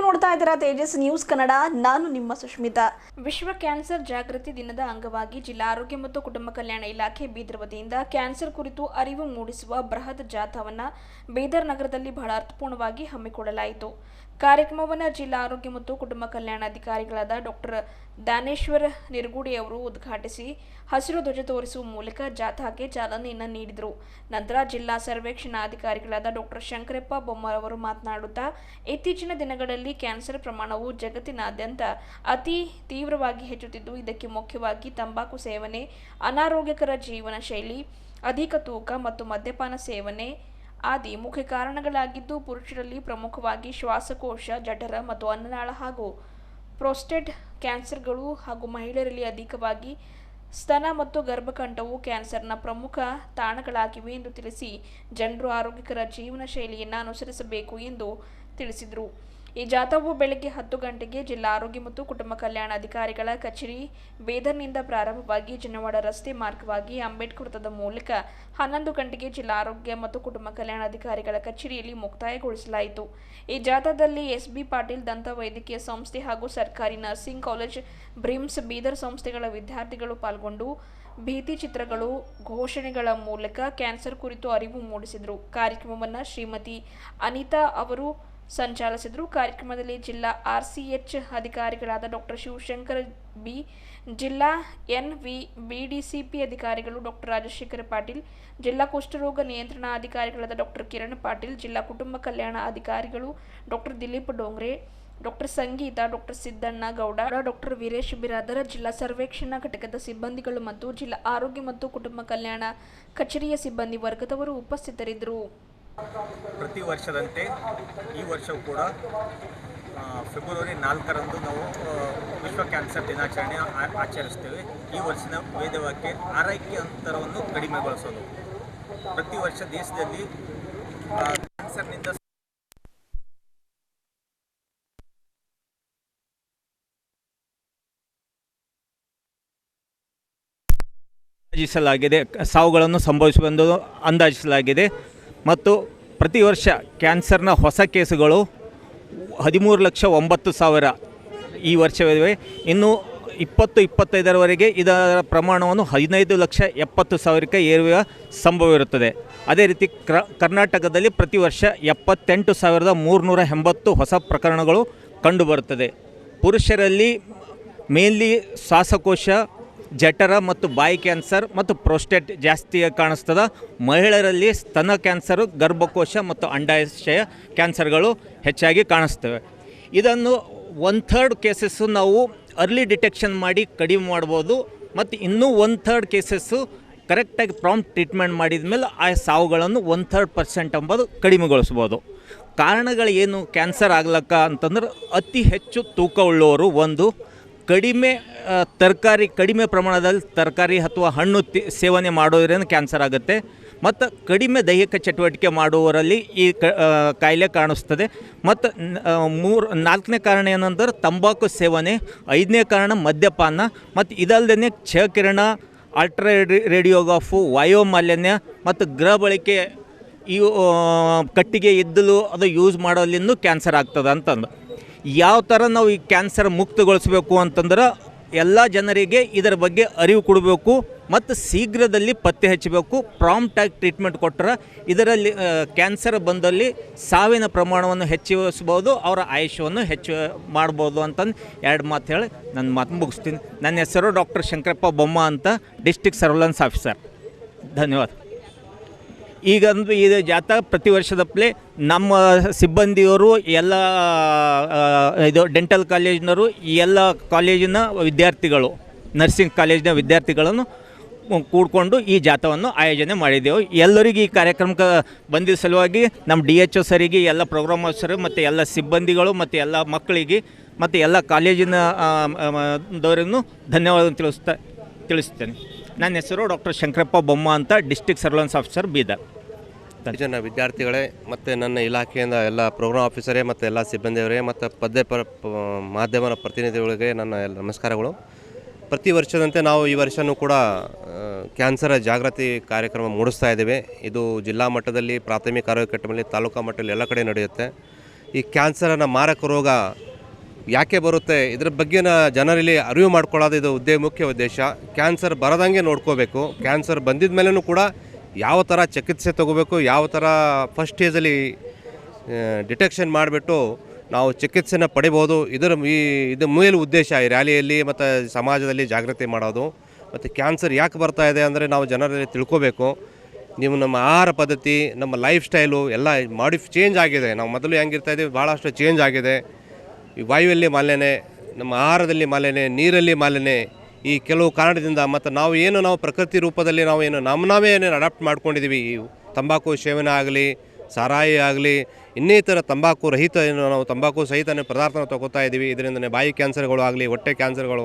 ನೀವು ನೋಡ್ತಾ ಇದ್ದೀರಾ ತೇಜಸ್ ನ್ಯೂಸ್ ಕನ್ನಡ. ನಾನು ನಿಮ್ಮ ಸುಷ್ಮಿತಾ ವಿಶ್ವ ಕ್ಯಾನ್ಸರ್ ಜಾಗೃತಿ ದಿನದ ಅಂಗವಾಗಿ ಜಿಲ್ಲಾ ಆರೋಗ್ಯ ಮತ್ತು ಕುಟುಂಬ ಕಲ್ಯಾಣ ಇಲಾಖೆ ಬೀದರ್ ವತಿಯಿಂದ ಕ್ಯಾನ್ಸರ್ ಕುರಿತು ಅರಿವು ಮೂಡಿಸುವ ಬೃಹತ್ ಜಾಥಾವನ್ನ ಬೀದರ್ ನಗರದಲ್ಲಿ ಬಹಳ ಅರ್ಥಪೂರ್ಣವಾಗಿ ಹಮ್ಮಿಕೊಳ್ಳಲಾಯಿತು. ಕಾರ್ಯಕ್ರಮವನ್ನು ಜಿಲ್ಲಾ ಆರೋಗ್ಯ ಮತ್ತು ಕುಟುಂಬ ಕಲ್ಯಾಣಾಧಿಕಾರಿಗಳಾದ ಡಾಕ್ಟರ್ ದಾನೇಶ್ವರ್ ನಿರ್ಗುಡಿ ಅವರು ಉದ್ಘಾಟಿಸಿ ಹಸಿರು ಧ್ವಜ ತೋರಿಸುವ ಮೂಲಕ ಜಾಥಾಕ್ಕೆ ಚಾಲನೆಯನ್ನು ನೀಡಿದರು. ನಂತರ ಜಿಲ್ಲಾ ಸರ್ವೇಕ್ಷಣಾಧಿಕಾರಿಗಳಾದ ಡಾಕ್ಟರ್ ಶಂಕರಪ್ಪ ಬೊಮ್ಮರವರು ಮಾತನಾಡುತ್ತಾ, ಇತ್ತೀಚಿನ ದಿನಗಳಲ್ಲಿ ಕ್ಯಾನ್ಸರ್ ಪ್ರಮಾಣವು ಜಗತ್ತಿನಾದ್ಯಂತ ಅತಿ ತೀವ್ರವಾಗಿ ಹೆಚ್ಚುತ್ತಿದ್ದು, ಇದಕ್ಕೆ ಮುಖ್ಯವಾಗಿ ತಂಬಾಕು ಸೇವನೆ, ಅನಾರೋಗ್ಯಕರ ಜೀವನ ಶೈಲಿ ಅಧಿಕ ತೂಕ ಮತ್ತು ಮದ್ಯಪಾನ ಸೇವನೆ ಆದಿ ಮುಖ್ಯ ಕಾರಣಗಳಾಗಿದ್ದು ಪುರುಷರಲ್ಲಿ ಪ್ರಮುಖವಾಗಿ ಶ್ವಾಸಕೋಶ, ಜಠರ ಮತ್ತು ಅನ್ನನಾಳ ಹಾಗೂ ಪ್ರೋಸ್ಟೇಟ್ ಕ್ಯಾನ್ಸರ್ಗಳು ಹಾಗೂ ಮಹಿಳೆಯರಲ್ಲಿ ಅಧಿಕವಾಗಿ ಸ್ತನ ಮತ್ತು ಗರ್ಭಕಂಠವು ಕ್ಯಾನ್ಸರ್ನ ಪ್ರಮುಖ ತಾಣಗಳಾಗಿವೆ ಎಂದು ತಿಳಿಸಿ, ಜನರು ಆರೋಗ್ಯಕರ ಜೀವನ ಶೈಲಿಯನ್ನು ಅನುಸರಿಸಬೇಕು ಎಂದು ತಿಳಿಸಿದರು. ಈ ಜಾಥಾವು ಬೆಳಗ್ಗೆ ಹತ್ತು ಗಂಟೆಗೆ ಜಿಲ್ಲಾ ಆರೋಗ್ಯ ಮತ್ತು ಕುಟುಂಬ ಕಲ್ಯಾಣ ಅಧಿಕಾರಿಗಳ ಕಚೇರಿ ಬೇದರ್ನಿಂದ ಪ್ರಾರಂಭವಾಗಿ ಜನವಾಡ ರಸ್ತೆ ಮಾರ್ಗವಾಗಿ ಅಂಬೇಡ್ಕರ್ ವೃತ್ತದ ಮೂಲಕ ಹನ್ನೊಂದು ಗಂಟೆಗೆ ಜಿಲ್ಲಾ ಆರೋಗ್ಯ ಮತ್ತು ಕುಟುಂಬ ಕಲ್ಯಾಣ ಅಧಿಕಾರಿಗಳ ಕಚೇರಿಯಲ್ಲಿ ಮುಕ್ತಾಯಗೊಳಿಸಲಾಯಿತು. ಈ ಜಾಥಾದಲ್ಲಿ ಎಸ್ಬಿ ಪಾಟೀಲ್ ದಂತ ವೈದ್ಯಕೀಯ ಸಂಸ್ಥೆ ಹಾಗೂ ಸರ್ಕಾರಿ ನರ್ಸಿಂಗ್ ಕಾಲೇಜ್ ಬ್ರಿಮ್ಸ್ ಬೀದರ್ ಸಂಸ್ಥೆಗಳ ವಿದ್ಯಾರ್ಥಿಗಳು ಪಾಲ್ಗೊಂಡು ಭೀತಿ ಚಿತ್ರಗಳು, ಘೋಷಣೆಗಳ ಮೂಲಕ ಕ್ಯಾನ್ಸರ್ ಕುರಿತು ಅರಿವು ಮೂಡಿಸಿದರು. ಕಾರ್ಯಕ್ರಮವನ್ನು ಶ್ರೀಮತಿ ಅನಿತಾ ಅವರು ಸಂಚಾಲಿಸಿದರು ಕಾರ್ಯಕ್ರಮದಲ್ಲಿ ಜಿಲ್ಲಾ ಆರ್ಸಿಎಚ್ ಅಧಿಕಾರಿಗಳಾದ ಡಾಕ್ಟರ್ ಶಿವಶಂಕರ್ ಬಿ, ಜಿಲ್ಲಾ ಎನ್ ವಿ ಬಿಡಿಸಿಪಿ ಅಧಿಕಾರಿಗಳು ಡಾಕ್ಟರ್ ರಾಜಶೇಖರ ಪಾಟೀಲ್, ಜಿಲ್ಲಾ ಕುಷ್ಠರೋಗ ನಿಯಂತ್ರಣಾಧಿಕಾರಿಗಳಾದ ಡಾಕ್ಟರ್ ಕಿರಣ್ ಪಾಟೀಲ್, ಜಿಲ್ಲಾ ಕುಟುಂಬ ಕಲ್ಯಾಣ ಅಧಿಕಾರಿಗಳು doctor Dilip Dongre, doctor Sangeeta, doctor Siddanna Gowda, doctor Veeresh Biradar, ಜಿಲ್ಲಾ ಸರ್ವೇಕ್ಷಣಾ ಘಟಕದ ಸಿಬ್ಬಂದಿಗಳು ಮತ್ತು ಜಿಲ್ಲಾ ಆರೋಗ್ಯ ಮತ್ತು ಕುಟುಂಬ ಕಲ್ಯಾಣ ಕಚೇರಿಯ ಸಿಬ್ಬಂದಿ ವರ್ಗದವರು ಉಪಸ್ಥಿತರಿದ್ದರು. ಪ್ರತಿ ವರ್ಷದಂತೆ ಈ ವರ್ಷವೂ ಕೂಡ ಫೆಬ್ರವರಿ ನಾಲ್ಕರಂದು ನಾವು ವಿಶ್ವ ಕ್ಯಾನ್ಸರ್ ದಿನಾಚರಣೆ ಆಚರಿಸ್ತೇವೆ. ಈ ವರ್ಷದ ವೇದವಾಕ್ಯ ಆರೈಕೆ ಅಂತರವನ್ನು ಕಡಿಮೆಗೊಳಿಸೋದು. ಪ್ರತಿ ವರ್ಷ ದೇಶದಲ್ಲಿ ಕ್ಯಾನ್ಸರ್ನಿಂದ ಅಂದಾಜಿಸಲಾಗಿದೆ, ಸಾವುಗಳನ್ನು ಸಂಭವಿಸುವೆಂದು ಅಂದಾಜಿಸಲಾಗಿದೆ. ಮತ್ತು ಪ್ರತಿ ವರ್ಷ ಕ್ಯಾನ್ಸರ್ನ ಹೊಸ ಕೇಸುಗಳು ಹದಿಮೂರು ಲಕ್ಷ ಒಂಬತ್ತು ಸಾವಿರ ಈ ವರ್ಷವಿವೆ. ಇನ್ನು ಇಪ್ಪತ್ತು, ಇಪ್ಪತ್ತೈದರವರೆಗೆ ಇದರ ಪ್ರಮಾಣವನ್ನು ಹದಿನೈದು ಲಕ್ಷ ಎಪ್ಪತ್ತು ಸಾವಿರಕ್ಕೆ ಏರುವ ಸಂಭವವಿರುತ್ತದೆ ಅದೇ ರೀತಿ ಕ್ರ, ಕರ್ನಾಟಕದಲ್ಲಿ ಪ್ರತಿ ವರ್ಷ ಎಪ್ಪತ್ತೆಂಟು ಸಾವಿರದ ಮೂರುನೂರ ಎಂಬತ್ತು ಹೊಸ ಪ್ರಕರಣಗಳು ಕಂಡುಬರುತ್ತದೆ. ಪುರುಷರಲ್ಲಿ ಮೇನ್ಲಿ ಶ್ವಾಸಕೋಶ ಜಠರ ಮತ್ತು ಬಾಯಿ ಕ್ಯಾನ್ಸರ್ ಮತ್ತು ಪ್ರೋಸ್ಟೇಟ್ ಜಾಸ್ತಿ ಕಾಣಿಸ್ತದೆ. ಮಹಿಳೆಯರಲ್ಲಿ ಸ್ತನ ಕ್ಯಾನ್ಸರು, ಗರ್ಭಕೋಶ ಮತ್ತು ಅಂಡಾಶಯ ಕ್ಯಾನ್ಸರ್ಗಳು ಹೆಚ್ಚಾಗಿ ಕಾಣಿಸ್ತವೆ. ಇದನ್ನು ಒನ್ ಥರ್ಡ್ ಕೇಸಸ್ಸು ನಾವು ಅರ್ಲಿ ಡಿಟೆಕ್ಷನ್ ಮಾಡಿ ಕಡಿಮೆ ಮಾಡ್ಬೋದು. ಮತ್ತು ಇನ್ನೂ ಒನ್ ಥರ್ಡ್ ಕೇಸಸ್ಸು ಕರೆಕ್ಟಾಗಿ ಪ್ರಾಂಪ್ಟ್ ಟ್ರೀಟ್ಮೆಂಟ್ ಮಾಡಿದ ಮೇಲೆ ಆ ಸಾವುಗಳನ್ನು ಒನ್ ಥರ್ಡ್ ಪರ್ಸೆಂಟ್ ಅಂಬೋದು ಕಡಿಮೆಗೊಳಿಸ್ಬೋದು. ಕಾರಣಗಳು ಏನು ಕ್ಯಾನ್ಸರ್ ಆಗ್ಲಕ್ಕ ಅಂತಂದ್ರೆ ಅತಿ ಹೆಚ್ಚು ತೂಕ ಉಳ್ಳವರು ಒಂದು ಕಡಿಮೆ ತರಕಾರಿ, ಕಡಿಮೆ ಪ್ರಮಾಣದಲ್ಲಿ ತರಕಾರಿ ಅಥವಾ ಹಣ್ಣು ತಿ, ಸೇವನೆ ಮಾಡೋದ್ರಿಂದ ಕ್ಯಾನ್ಸರ್ ಆಗುತ್ತೆ. ಮತ್ತು ಕಡಿಮೆ ದೈಹಿಕ ಚಟುವಟಿಕೆ ಮಾಡುವವರಲ್ಲಿ ಈ ಕಾಯಿಲೆ ಕಾಣಿಸ್ತದೆ. ಮತ್ತು ಮೂರು, ನಾಲ್ಕನೇ ಕಾರಣ ಏನಂದ್ರೆ ತಂಬಾಕು ಸೇವನೆ, ಐದನೇ ಕಾರಣ ಮದ್ಯಪಾನ, ಮತ್ತು ಇದಲ್ಲದೇ ಕ್ಷಕಿರಣ ಅಲ್ಟ್ರಾ ರೇಡಿಯೋಗಾಫು ವಾಯು ಮಾಲಿನ್ಯ ಮತ್ತು ಗೃಹ ಬಳಕೆ, ಇವು ಕಟ್ಟಿಗೆ, ಇದ್ದಲು ಅದು ಯೂಸ್ ಮಾಡೋದ್ರಿಂದ ಕ್ಯಾನ್ಸರ್ ಆಗ್ತದೆ ಅಂತಂದು ಯಾವ ಥರ ನಾವು ಈ ಕ್ಯಾನ್ಸರ್ ಮುಕ್ತಗೊಳಿಸಬೇಕು ಅಂತಂದ್ರೆ ಎಲ್ಲ ಜನರಿಗೆ ಇದರ ಬಗ್ಗೆ ಅರಿವು ಕೊಡಬೇಕು ಮತ್ತು ಶೀಘ್ರದಲ್ಲಿ ಪತ್ತೆ ಹಚ್ಚಬೇಕು. ಪ್ರಾಂಪ್ಟಾಗಿ ಟ್ರೀಟ್ಮೆಂಟ್ ಕೊಟ್ಟರೆ ಇದರಲ್ಲಿ ಕ್ಯಾನ್ಸರ್ ಬಂದಲ್ಲಿ ಸಾವಿನ ಪ್ರಮಾಣವನ್ನು ಹೆಚ್ಚಿಸಬಹುದು ಅವರ ಆಯುಷ್ಯವನ್ನು ಹೆಚ್ಚು ಮಾಡ್ಬೋದು ಅಂತಂದು ಎರಡು ಮಾತು ಹೇಳಿ ನನ್ನ ಮಾತು ಮುಗಿಸ್ತೀನಿ. ನನ್ನ ಹೆಸರು ಡಾಕ್ಟರ್ ಶಂಕರಪ್ಪ ಬೊಮ್ಮ ಅಂತ ಡಿಸ್ಟಿಕ್ ಸರ್ವೆಲೆನ್ಸ್ ಆಫೀಸರ್. ಧನ್ಯವಾದ. ಈಗ ಅಂದ್ರೆ ಇದು ಜಾಥಾ ಪ್ರತಿ ವರ್ಷದಪ್ಲೆ ನಮ್ಮ ಸಿಬ್ಬಂದಿಯವರು ಎಲ್ಲ ಇದು ಡೆಂಟಲ್ ಕಾಲೇಜ್ನವರು ಈ ಎಲ್ಲ ಕಾಲೇಜಿನ ವಿದ್ಯಾರ್ಥಿಗಳು ನರ್ಸಿಂಗ್ ಕಾಲೇಜಿನ ವಿದ್ಯಾರ್ಥಿಗಳನ್ನು ಕೂಡಿಕೊಂಡು ಈ ಜಾಥಾವನ್ನು ಆಯೋಜನೆ ಮಾಡಿದ್ದೆವು ಎಲ್ಲರಿಗೂ ಈ ಕಾರ್ಯಕ್ರಮಕ್ಕೆ ಬಂದಿದ್ದ ಸಲುವಾಗಿ ನಮ್ಮ ಡಿ ಎಚ್ ಒ ಸರಿಗೆ, ಎಲ್ಲ ಪ್ರೋಗ್ರಾಮ್ ಆಫೀಸರು ಮತ್ತು ಎಲ್ಲ ಸಿಬ್ಬಂದಿಗಳು, ಮತ್ತು ಎಲ್ಲ ಮಕ್ಕಳಿಗೆ, ಮತ್ತು ಎಲ್ಲ ಕಾಲೇಜಿನ ದವರನ್ನು ಧನ್ಯವಾದ ತಿಳಿಸ್ತಾ, ತಿಳಿಸ್ತೇನೆ. ನನ್ನ ಹೆಸರು ಡಾಕ್ಟರ್ ಶಂಕರಪ್ಪ ಬೊಮ್ಮ ಅಂತ ಡಿಸ್ಟಿಕ್ ಸರ್ವೆಲೆನ್ಸ್ ಆಫೀಸರ್ ಬೀದರ್. ಜನ ವಿದ್ಯಾರ್ಥಿಗಳೇ, ಮತ್ತು ನನ್ನ ಇಲಾಖೆಯಿಂದ ಎಲ್ಲ ಪ್ರೋಗ್ರಾಮ್ ಆಫೀಸರೇ ಮತ್ತು ಎಲ್ಲ ಸಿಬ್ಬಂದಿಯವರೇ, ಮತ್ತು ಪದ್ಯ ಪ- ಮಾಧ್ಯಮ ಪ್ರತಿನಿಧಿಗಳಿಗೆ ನನ್ನ ಎಲ್ಲ ನಮಸ್ಕಾರಗಳು. ಪ್ರತಿ ವರ್ಷದಂತೆ ನಾವು ಈ ವರ್ಷವೂ ಕೂಡ ಕ್ಯಾನ್ಸರ್ ಜಾಗೃತಿ ಕಾರ್ಯಕ್ರಮ ಮೂಡಿಸ್ತಾ ಇದ್ದೇವೆ. ಇದು ಜಿಲ್ಲಾ ಮಟ್ಟದಲ್ಲಿ, ಪ್ರಾಥಮಿಕ ಆರೋಗ್ಯ ಕಟ್ಟಮಲ್ಲಿ, ತಾಲೂಕಾ ಮಟ್ಟದಲ್ಲಿ ಎಲ್ಲ ಕಡೆ ನಡೆಯುತ್ತೆ. ಈ ಕ್ಯಾನ್ಸರನ್ನು ಮಾರಕ ರೋಗ ಯಾಕೆ ಬರುತ್ತೆ, ಇದ್ರ ಬಗ್ಗೆನ ಜನರಲ್ಲಿ ಅರಿವು ಮಾಡ್ಕೊಳ್ಳೋದು ಇದು ಉದ್ದೇ ಮುಖ್ಯ ಉದ್ದೇಶ. ಕ್ಯಾನ್ಸರ್ ಬರದಂಗೆ ನೋಡ್ಕೋಬೇಕು. ಕ್ಯಾನ್ಸರ್ ಬಂದಿದ ಮೇಲೂ ಕೂಡ ಯಾವ ಥರ ಚಿಕಿತ್ಸೆ ತಗೋಬೇಕು, ಯಾವ ಥರ ಫಸ್ಟ್ ಸ್ಟೇಜಲ್ಲಿ ಡಿಟೆಕ್ಷನ್ ಮಾಡಿಬಿಟ್ಟು ನಾವು ಚಿಕಿತ್ಸೆನ ಪಡಿಬೋದು, ಇದರ ಈ, ಇದು ಮೇಲು ಉದ್ದೇಶ ಈ ರ್ಯಾಲಿಯಲ್ಲಿ ಮತ್ತು ಸಮಾಜದಲ್ಲಿ ಜಾಗೃತಿ ಮಾಡೋದು. ಮತ್ತು ಕ್ಯಾನ್ಸರ್ ಯಾಕೆ ಬರ್ತಾ ಇದೆ ಅಂದರೆ ನಾವು ಜನರಲ್ಲಿ ತಿಳ್ಕೋಬೇಕು. ನೀವು ನಮ್ಮ ಆಹಾರ ಪದ್ಧತಿ, ನಮ್ಮ ಲೈಫ್ ಸ್ಟೈಲು ಎಲ್ಲ ಮಾಡಿಫ್ ಚೇಂಜ್ ಆಗಿದೆ. ನಾವು ಮೊದಲು ಹೆಂಗಿರ್ತಾ ಇದ್ದೀವಿ ಭಾಳಷ್ಟು ಚೇಂಜ್ ಆಗಿದೆ. ಈ ವಾಯುವಲ್ಲಿ ಮಾಲಿನ್ಯ, ನಮ್ಮ ಆಹಾರದಲ್ಲಿ ಮಾಲಿನ್ಯ, ನೀರಲ್ಲಿ ಮಾಲಿನ್ಯ ಈ ಕೆಲವು ಕಾರಣದಿಂದ ಮತ್ತು ನಾವು ಏನು ನಾವು ಪ್ರಕೃತಿ ರೂಪದಲ್ಲಿ ನಾವು ಏನು ನಮ್ಮ ನಾವೇ ಏನೇನು ಅಡಾಪ್ಟ್ ಮಾಡ್ಕೊಂಡಿದ್ದೀವಿ, ಈ ತಂಬಾಕು ಸೇವನೆ ಆಗಲಿ, ಸಾರಾಯಿ ಆಗಲಿ, ಇನ್ನಿತರ ತಂಬಾಕು ರಹಿತ ಏನು ನಾವು ತಂಬಾಕು ಸಹಿತ ಪದಾರ್ಥನ ತಗೋತಾ ಇದ್ದೀವಿ. ಇದರಿಂದ ಬಾಯಿ ಕ್ಯಾನ್ಸರ್ಗಳು ಆಗಲಿ, ಹೊಟ್ಟೆ ಕ್ಯಾನ್ಸರ್ಗಳು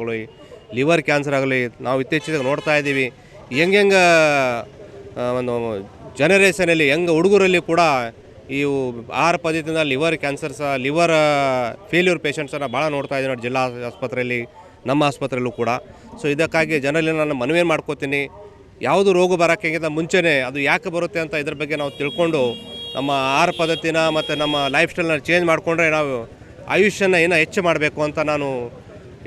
ಲಿವರ್ ಕ್ಯಾನ್ಸರ್ ಆಗಲಿ ನಾವು ಇತ್ತೀಚೆಗೆ ನೋಡ್ತಾ ಇದ್ದೀವಿ. ಹೆಂಗೆ ಹೆಂಗೆ ಒಂದು ಜನರೇಷನಲ್ಲಿ ಹೆಂಗೆ ಹುಡುಗರಲ್ಲಿ ಕೂಡ ಇವು ಆಹಾರ ಪದ್ಧತಿಯಿಂದ ಲಿವರ್ ಕ್ಯಾನ್ಸರ್ಸ, ಲಿವರ್ ಫೇಲ್ಯೂರ್ ಪೇಷಂಟ್ಸನ್ನು ಭಾಳ ನೋಡ್ತಾ ಇದ್ದೀವಿ ನೋಡಿ ಜಿಲ್ಲಾ ಆಸ್ಪತ್ರೆಯಲ್ಲಿ ನಮ್ಮ ಆಸ್ಪತ್ರೆಯಲ್ಲೂ ಕೂಡ. ಸೊ ಇದಕ್ಕಾಗಿ ಜನರಲ್ಲಿ ನಾನು ಮನವಿ ಮಾಡ್ಕೋತೀನಿ. ಯಾವುದು ರೋಗ ಬರೋಕ್ಕಿಂತ ಮುಂಚೆನೇ ಅದು ಯಾಕೆ ಬರುತ್ತೆ ಅಂತ ಇದ್ರ ಬಗ್ಗೆ ನಾವು ತಿಳ್ಕೊಂಡು ನಮ್ಮ ಆಹಾರ ಪದ್ಧತಿನ ಮತ್ತು ನಮ್ಮ ಲೈಫ್ ಸ್ಟೈಲ್ನ ಚೇಂಜ್ ಮಾಡಿಕೊಂಡ್ರೆ ನಾವು ಆಯುಷ್ಯನ ಏನೋ ಹೆಚ್ಚು ಮಾಡಬೇಕು ಅಂತ ನಾನು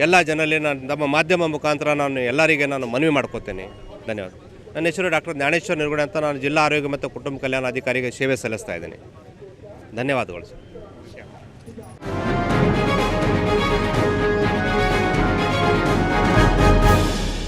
ಎಲ್ಲ ಜನರಲ್ಲಿ ನಾನು ನಮ್ಮ ಮಾಧ್ಯಮ ಮುಖಾಂತರ ನಾನು ಎಲ್ಲರಿಗೆ ನಾನು ಮನವಿ ಮಾಡ್ಕೋತೇನೆ. ಧನ್ಯವಾದ. ನನ್ನ ಹೆಸರು ಡಾಕ್ಟರ್ ಜ್ಞಾನೇಶ್ವರ ನಿರ್ಗುಣೆ ಅಂತ ನಾನು ಜಿಲ್ಲಾ ಆರೋಗ್ಯ ಮತ್ತು ಕುಟುಂಬ ಕಲ್ಯಾಣ ಅಧಿಕಾರಿಗೆ ಸೇವೆ ಸಲ್ಲಿಸ್ತಾ ಇದ್ದೇನೆ. ಧನ್ಯವಾದಗಳು ಸರ್.